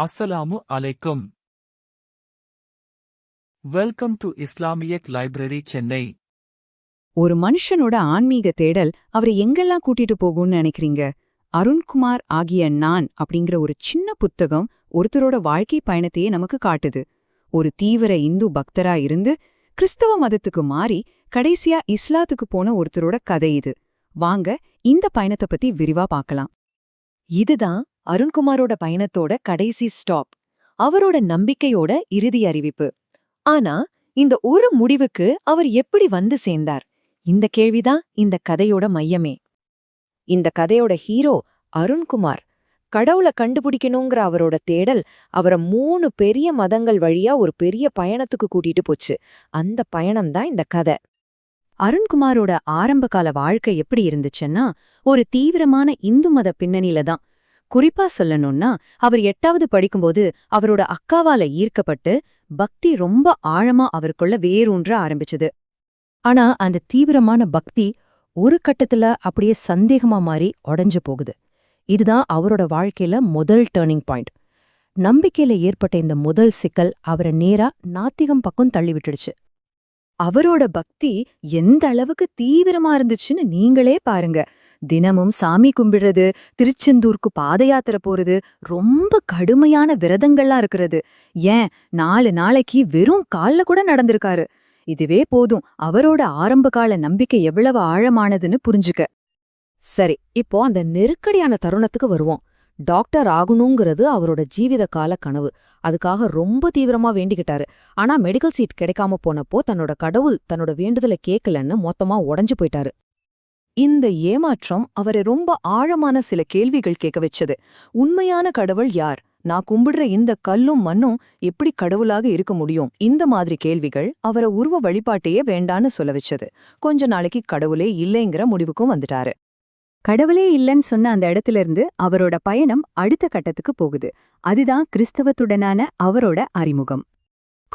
அஸ்ஸலாமு அலைக்கும். Welcome to இஸ்லாமியக் லைப்ரரி சென்னை ஒரு மனுஷனோட ஆன்மீக தேடல் அவரை எங்கெல்லாம் கூட்டிட்டு போகும்னு நினைக்கிறீங்க? அருண்குமார் ஆகிய நான் அப்படிங்கிற ஒரு சின்ன புத்தகம் ஒருத்தரோட வாழ்க்கை பயணத்தையே நமக்கு காட்டுது. ஒரு தீவிர இந்து பக்தரா இருந்து கிறிஸ்தவ மதத்துக்கு மாறி கடைசியா இஸ்லாத்துக்கு போன ஒருத்தரோட கதை இது. வாங்க இந்த பயணத்தை பத்தி விரிவா பார்க்கலாம். இதுதான் அருண்குமாரோட பயணத்தோட கடைசி ஸ்டாப் அவரோட நம்பிக்கையோட இறுதி அறிவிப்பு. ஆனா இந்த ஒரு முடிவுக்கு அவர் எப்படி வந்து சேர்ந்தார்? இந்த கேள்விதான் இந்த கதையோட மையமே. இந்த கதையோட ஹீரோ அருண்குமார் கடவுளை கண்டுபிடிக்கணுங்கிற அவரோட தேடல் அவரை மூணு பெரிய மதங்கள் வழியா ஒரு பெரிய பயணத்துக்கு கூட்டிட்டு போச்சு. அந்த பயணம் தான் இந்த கதை. அருண்குமாரோட ஆரம்பகால வாழ்க்கை எப்படி இருந்துச்சுன்னா ஒரு தீவிரமான இந்து மத பின்னணியில தான். குறிப்பா சொல்லணும்னா அவர் எட்டாவது படிக்கும்போது அவரோட அக்காவால ஈர்க்கப்பட்டு பக்தி ரொம்ப ஆழமா அவருக்குள்ள வேரூன்ற ஆரம்பிச்சது. ஆனா அந்த தீவிரமான பக்தி ஒரு கட்டத்துல அப்படியே சந்தேகமா மாறி உடைஞ்சு போகுது. இதுதான் அவரோட வாழ்க்கையில முதல் டேர்னிங் பாயிண்ட் நம்பிக்கையில ஏற்பட்ட இந்த முதல் சிக்கல் அவரை நேரா நாத்திகம் பக்கம் தள்ளி விட்டுடுச்சு. அவரோட பக்தி எந்த அளவுக்கு தீவிரமா இருந்துச்சுன்னு நீங்களே பாருங்க. தினமும் சாமி கும்பிடுறது திருச்செந்தூருக்கு பாத யாத்திரை போறது ரொம்ப கடுமையான விரதங்கள்லாம் இருக்கிறது. ஏன்? நாலு நாளைக்கு வெறும் கால்ல கூட நடந்திருக்காரு. இதுவே போதும். அவரோட ஆரம்பகால நம்பிக்கை எவ்வளவு ஆழமானதுன்னு புரிஞ்சுக்க. சரி இப்போ அந்த நெருக்கடியான தருணத்துக்கு வருவோம். டாக்டர் ஆகணுங்கிறது அவரோட ஜீவித கால கனவு. அதுக்காக ரொம்ப தீவிரமா வேண்டிக்கிட்டாரு. ஆனா மெடிக்கல் சீட் கிடைக்காம போனப்போ தன்னோட கடவுள் தன்னோட வேண்டுதலை கேட்கலன்னு மொத்தமா உடஞ்சு போயிட்டாரு. இந்த ஏமாற்றம் அவரை ரொம்ப ஆழமான சில கேள்விகள் கேட்க வச்சது. உண்மையான கடவுள் யார்? நான் கும்பிடுற இந்த கல்லும் மண்ணும் எப்படி கடவுளாக இருக்க முடியும்? இந்த மாதிரி கேள்விகள் அவரை உருவ வழிபாட்டையே வேண்டான்னு சொல்ல வச்சது. கொஞ்ச நாளைக்கு கடவுளே இல்லைங்கிற முடிவுக்கும் வந்துட்டாரு. கடவுளே இல்லைன்னு சொன்ன அந்த இடத்துல இருந்து அவரோட பயணம் அடுத்த கட்டத்துக்கு போகுது. அதுதான் கிறிஸ்தவத்துடனான அவரோட அறிமுகம்.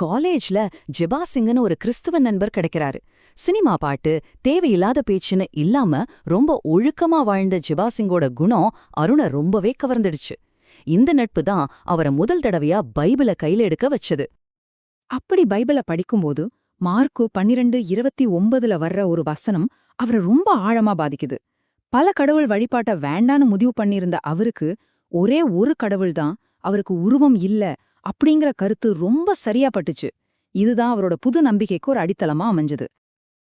காலேஜ்ல ஜெபா ஒரு கிறிஸ்துவ நண்பர் கிடைக்கிறாரு. சினிமா பாட்டு தேவையில்லாத பேச்சுன்னு இல்லாம ரொம்ப ஒழுக்கமா வாழ்ந்த ஜெபா சிங்கோட குணம் அருணை ரொம்பவே கவர்ந்துடுச்சு. இந்த நட்பு தான் அவரை முதல் தடவையா பைபிள கையில எடுக்க வச்சது. அப்படி பைபிள படிக்கும்போது மார்க்கு பன்னிரண்டு இருபத்தி ஒன்பதுல வர்ற ஒரு வசனம் அவரை ரொம்ப ஆழமா பாதிக்குது. பல கடவுள் வழிபாட்ட வேண்டான்னு முடிவு பண்ணியிருந்த அவருக்கு ஒரே ஒரு கடவுள்தான் அவருக்கு உருவம் இல்ல அப்படிங்கிற கருத்து ரொம்ப சரியா பட்டுச்சு. இதுதான் அவரோட புது நம்பிக்கைக்கு ஒரு அடித்தளமா அமைஞ்சது.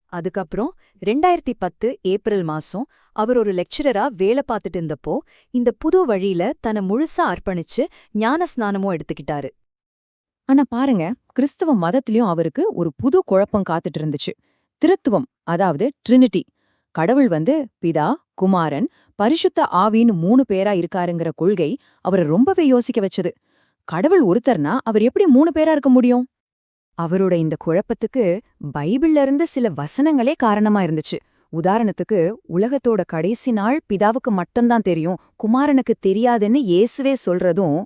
அதுக்கப்புறம் ரெண்டாயிரத்தி பத்து ஏப்ரல் மாசம் அவர் ஒரு லெக்சரரா வேலை பார்த்துட்டு இருந்தப்போ இந்த புது வழியில தன்னை முழுசா அர்ப்பணிச்சு ஞான ஸ்நானமும் எடுத்துக்கிட்டாரு. ஆனா பாருங்க கிறிஸ்தவ மதத்திலயும் அவருக்கு ஒரு புது குழப்பம் காத்துட்டு இருந்துச்சு. திருத்துவம் அதாவது ட்ரினிட்டி கடவுள் வந்து பிதா குமாரன் பரிசுத்த ஆவின்னு மூணு பேரா இருக்காருங்கிற கொள்கை அவரை ரொம்பவே யோசிக்க வச்சது. கடவுள் ஒருத்தர்னா அவர் எப்படி மூணு பேரா இருக்க முடியும்? அவரோட இந்த குழப்பத்துக்கு பைபிள்ல இருந்து சில வசனங்களே காரணமா இருந்துச்சு. உதாரணத்துக்கு உலகத்தோட கடைசி நாள் பிதாவுக்கு மட்டும்தான் தெரியும். குமாரனுக்கு தெரியாதுன்னு இயேசுவே சொல்றதும்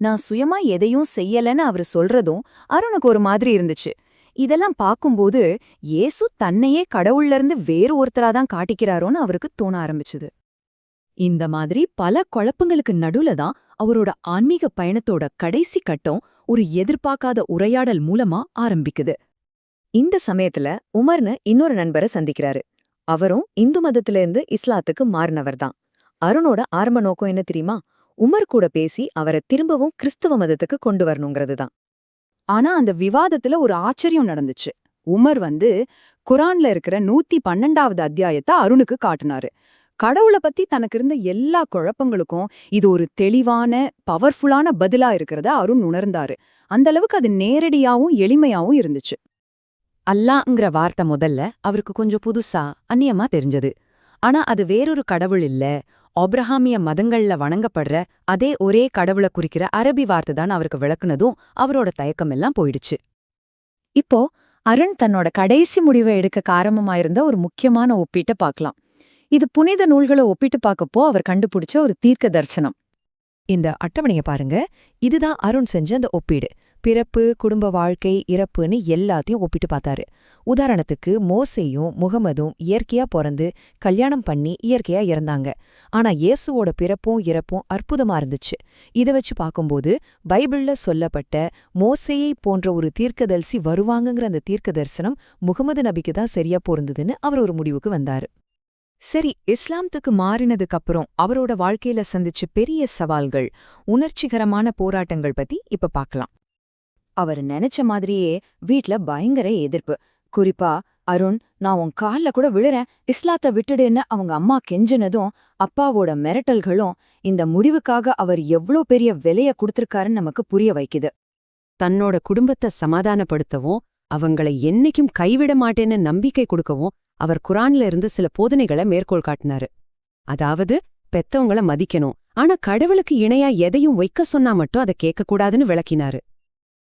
நான் சுயமா எதையும் செய்யலன்னு அவர் சொல்றதும் அருணுக்கு ஒரு மாதிரி இருந்துச்சு. இதெல்லாம் பார்க்கும்போது இயேசு தன்னையே கடவுள்ல இருந்து வேறு ஒருத்தராதான் காட்டிக்கிறாரோன்னு அவருக்கு தோண ஆரம்பிச்சுது. இந்த மாதிரி பல குழப்பங்களுக்கு நடுவுல தான் அவரோட ஆன்மீக பயணத்தோட கடைசி கட்டம் ஒரு எதிர்பார்க்காத உரையாடல் மூலமா ஆரம்பிக்குது. இந்த சமயத்துல உமர்னு இன்னொரு நண்பரை சந்திக்கிறாரு. அவரும் இந்து மதத்துல இருந்து இஸ்லாத்துக்கு மாறினவர்தான் அருணோட ஆரம்ப நோக்கம் என்ன தெரியுமா? உமர் கூட பேசி அவரை திரும்பவும் கிறிஸ்தவ மதத்துக்கு கொண்டு வரணுங்கிறது தான். ஆனா அந்த விவாதத்துல ஒரு ஆச்சரியம் நடந்துச்சு. உமர் வந்து குரான்ல இருக்கிற நூத்தி பன்னெண்டாவது அத்தியாயத்தை அருணுக்கு காட்டினாரு. கடவுளை பத்தி தனக்கு இருந்த எல்லா குழப்பங்களுக்கும் இது ஒரு தெளிவான பவர்ஃபுல்லான பதிலா இருக்கிறத அருண் உணர்ந்தாரு. அந்த அளவுக்கு அது நேரடியாவும் எளிமையாவும் இருந்துச்சு. அல்லாங்கிற வார்த்தை முதல்ல அவருக்கு கொஞ்சம் புதுசா அந்நியமா தெரிஞ்சது. ஆனா அது வேறொரு கடவுள் இல்ல. ஒப்ரஹாமிய மதங்கள்ல வணங்கப்படுற அதே ஒரே கடவுளை குறிக்கிற அரபி வார்த்தை தான் அவருக்கு விளக்குனதும் அவரோட தயக்கமெல்லாம் போயிடுச்சு. இப்போ அருண் தன்னோட கடைசி முடிவை எடுக்க காரணமாயிருந்த ஒரு முக்கியமான ஒப்பீட்டை பார்க்கலாம். இது புனித நூல்களை ஒப்பிட்டு பார்க்கப்போ அவர் கண்டுபிடிச்ச ஒரு தீர்க்க தரிசனம். இந்த அட்டவணைய பாருங்க. இதுதான் அருண் செஞ்ச அந்த ஒப்பீடு. பிறப்பு குடும்ப வாழ்க்கை இறப்புன்னு எல்லாத்தையும் ஒப்பிட்டு பார்த்தாரு. உதாரணத்துக்கு மோசையும் முகமதும் இயற்கையா பிறந்து கல்யாணம் பண்ணி இயற்கையா இறந்தாங்க. ஆனா இயேசுவோட பிறப்பும் இறப்பும் அற்புதமா இருந்துச்சு. இத வச்சு பார்க்கும்போது பைபிள்ல சொல்லப்பட்ட மோசையை போன்ற ஒரு தீர்க்கதரிசி வருவாங்கங்கிற அந்த தீர்க்க தரிசனம் முகமது நபிக்கு தான் சரியா பொருந்ததுன்னு அவர் ஒரு முடிவுக்கு வந்தாரு. சரி இஸ்லாமத்துக்கு மாறினதுக்கு அப்புறம் அவரோட வாழ்க்கையில சந்திச்ச பெரிய சவால்கள் உணர்ச்சிகரமான போராட்டங்கள் பத்தி இப்ப பார்க்கலாம் அவர் நினைச்ச மாதிரியே வீட்ல பயங்கர எதிர்ப்பு. குறிப்பா அருண் நான் உன் கால்ல கூட விழுறேன். இஸ்லாத்தை விட்டுடுன்னு அவங்க அம்மா கெஞ்சினதும் அப்பாவோட மிரட்டல்களும் இந்த முடிவுக்காக அவர் எவ்ளோ பெரிய விலைய கொடுத்திருக்காருன்னு நமக்கு புரிய வைக்குது. தன்னோட குடும்பத்தை சமாதானப்படுத்தவும் அவங்கள என்னைக்கும் கைவிட மாட்டேன்னு நம்பிக்கை கொடுக்கவும் அவர் குரான்ல இருந்து சில போதனைகளை மேற்கோள் காட்டினாரு. அதாவது பெத்தவங்கள மதிக்கணும். ஆனா கடவுளுக்கு இணையா எதையும் வைக்க சொன்னா மட்டும் அதை கேட்கக்கூடாதுன்னு விளக்கினாரு.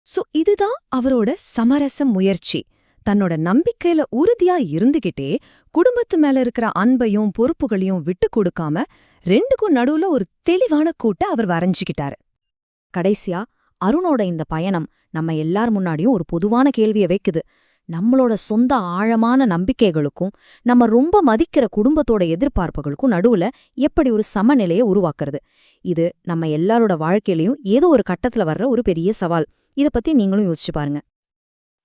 சோ இதுதான் அவரோட சமரச முயற்சி. தன்னோட நம்பிக்கையில உறுதியா இருந்துகிட்டே குடும்பத்து மேல இருக்கிற அன்பையும் பொறுப்புகளையும் விட்டு கொடுக்காம ரெண்டுக்கும் நடுவுல ஒரு தெளிவான கூட்ட அவர் வரைஞ்சுக்கிட்டாரு. கடைசியா அருணோட இந்த பயணம் நம்ம எல்லார் முன்னாடியும் ஒரு பொதுவான கேள்வியை வைக்குது. நம்மளோட சொந்த ஆழமான நம்பிக்கைகளுக்கும் நம்ம ரொம்ப மதிக்கிற குடும்பத்தோட எதிர்பார்ப்புகளுக்கும் நடுவுல எப்படி ஒரு சமநிலையை உருவாக்குறது? இது நம்ம எல்லாரோட வாழ்க்கையிலயும் ஏதோ ஒரு கட்டத்துல வர்ற ஒரு பெரிய சவால். இத பத்தி நீங்களும் யோசிச்சு பாருங்க.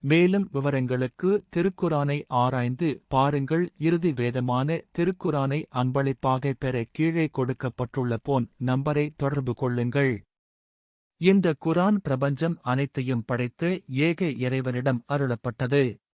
மேலும் விவரங்களுக்கு திருக்குரானை ஆராய்ந்து பாருங்கள். இறுதி வேதமான திருக்குரானை அன்பளிப்பாக பெற கீழே கொடுக்கப்பட்டுள்ள போன் நம்பரை தொடர்பு கொள்ளுங்கள். இந்த குரான் பிரபஞ்சம் அனைத்தையும் படைத்து ஏக இறைவனிடம் அருளப்பட்டது.